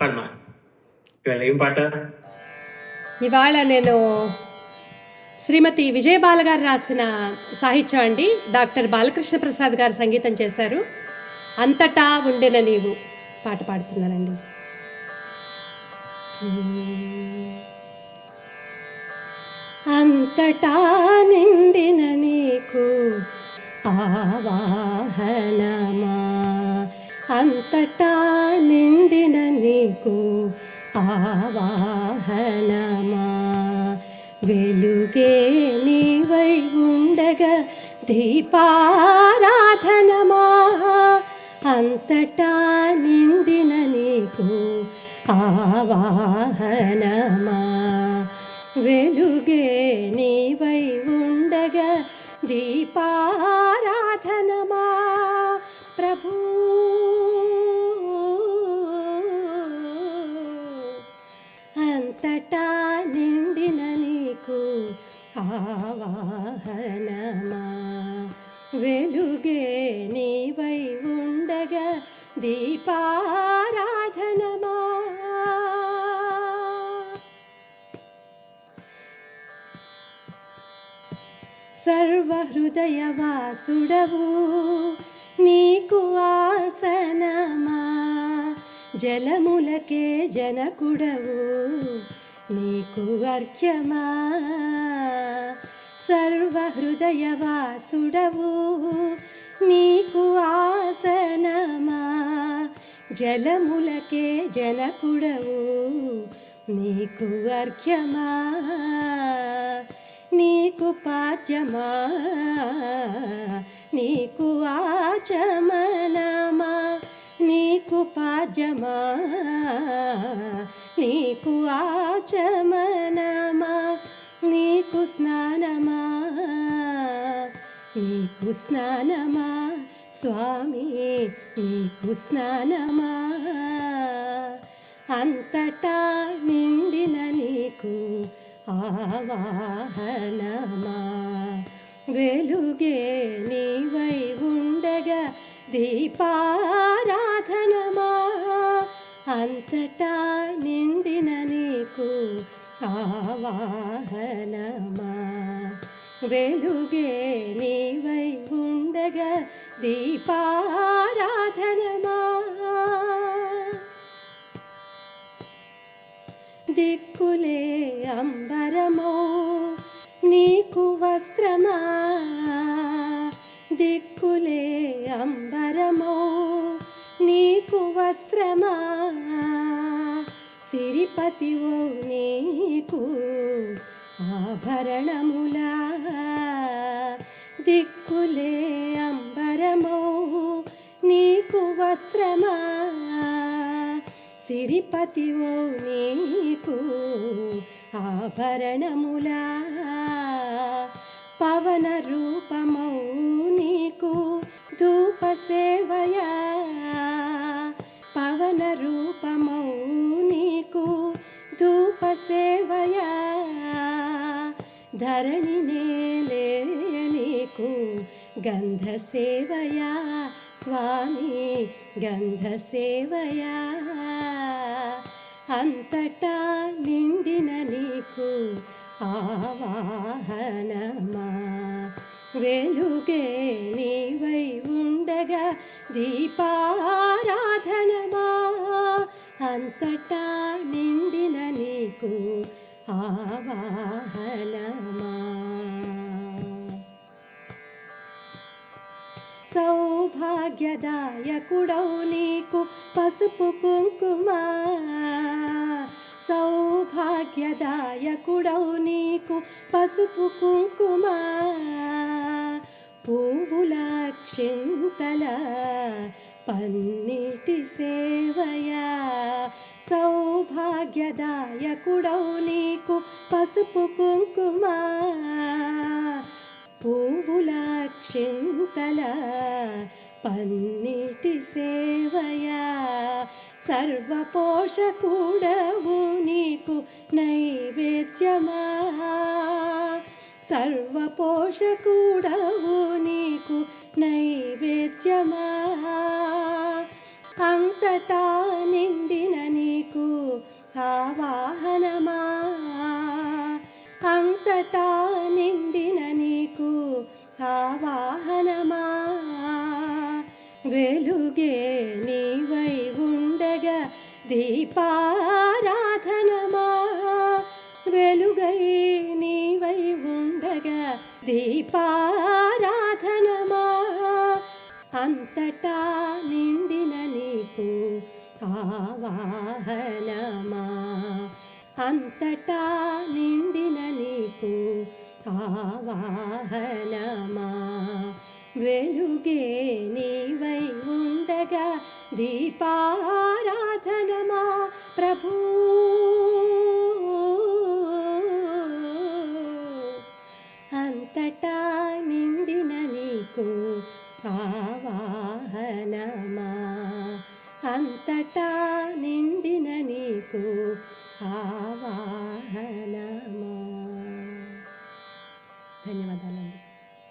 పాడమా ఇవాళ ఏం పాట? ఇవాళ నేను శ్రీమతి విజయబాల గారు రాసిన సాహిత్యం అండి. డాక్టర్ బాలకృష్ణ ప్రసాద్ గారు సంగీతం చేశారు. అంతటా ఉండిన నీవు పాట పాడుతున్నానండి. అంతటా నిండిన నీకు ఆవాహనమా? అంతటా నిండిన నీకు ఆవాహనమా? వెలుగే నీవై ఉండగా దీపారాధనమా? అంతటా నిండిన నీకు ఆవాహనమా? వెలుగే ఆవాహనమా వెలుగే నీవై ఉండగా దీపారాధనమా? సర్వహృదయవాసుడవు నీకు ఆసనమా? జలములకే జనకుడవు నీకు అర్ఘ్యమా? సర్వహృదయవాసుడవు. నీకు ఆసనమా? జలములకే జనకుడవు నీకు అర్ఘ్యమా? నీకు పాచమా నీకు ఆచమనమా? నీకు పాజమా నీకు స్నానమా? స్వామి నీకు స్నానమా? అంతటా నిండిన నీకు ఆవాహనమా? వెలుగే నీవై ఉండగా దీపారాధనమా? అంతటా నిండిన నీకు ఆవాహనమా? వెలుగే నీవై ఉండగా దీపారాధనమా. దిక్కులే అంబరమో నీకు వస్త్రమా. దిక్కులే అంబరమో నీకు వస్త్రమా. సిరిపతివో నీకు ఆభరణములా. దిక్కులే అంబరమో నీకు వస్త్రమా? సిరిపతివో నీకు ఆభరణములా? పవన రూపమౌ నీకు ధూప సేవయా పవన రూపమౌ నీకు ధూప సేవయా ధరణి నేలే నీకు గంధ సేవయా స్వామి గంధ సేవయా అంతటా నిండిన నీకు ఆవాహనమా. వెలుగే నీవై ఉండగా దీపారాధనమా. అంతటా నిండిన నీకు ఆవాహనమా. సౌభాగ్యదాయకుడవు నీకు పసుపు కుంకుమ. సౌభాగ్యదాయకుడవు నీకు పసుపు కుంకుమ. పువ్వుల క్షింతల పన్నిటి సేవయా. సౌభాగ్యదాయకుడవు నీకు పసుపు కుంకుమ. పూవులాక్షింతల పన్నిటి సేవయా సర్వపోషకుడవు నీకు నైవేద్యమా. సర్వపోషకుడవు నీకు నైవేద్యమా. అంతటా నిండిన నీకు ఆవాహనమా. అంతటా వాహనమా? వెలుగే నీవై ఉండగా దీపారాధనమా? వెలుగై నీవై ఉండగా దీపారాధనమా? అంతటా నిండిన నీకు ఆవాహనమా అంతటా నిండిన నీకు కావాలమా వెలుగే నీవై ఉండగా దీపారాధనమా ప్రభు? అంతటా నిండిన నీకు ఆవాహనమా అంతటా నిండిన నీకు ఆ ధన్యవాదాలండి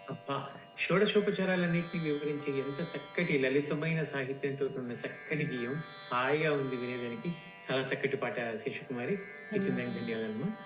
అబ్బా షోడశోపచారాలన్నింటినీ వివరించి ఎంత చక్కటి లలితమైన సాహిత్యంతో ఉన్న చక్కటి గీయం హాయిగా ఉంది వినేదానికి. చాలా చక్కటి పాట శిశుకుమారి. ఇచ్చిందానికి ధన్యవాదాలు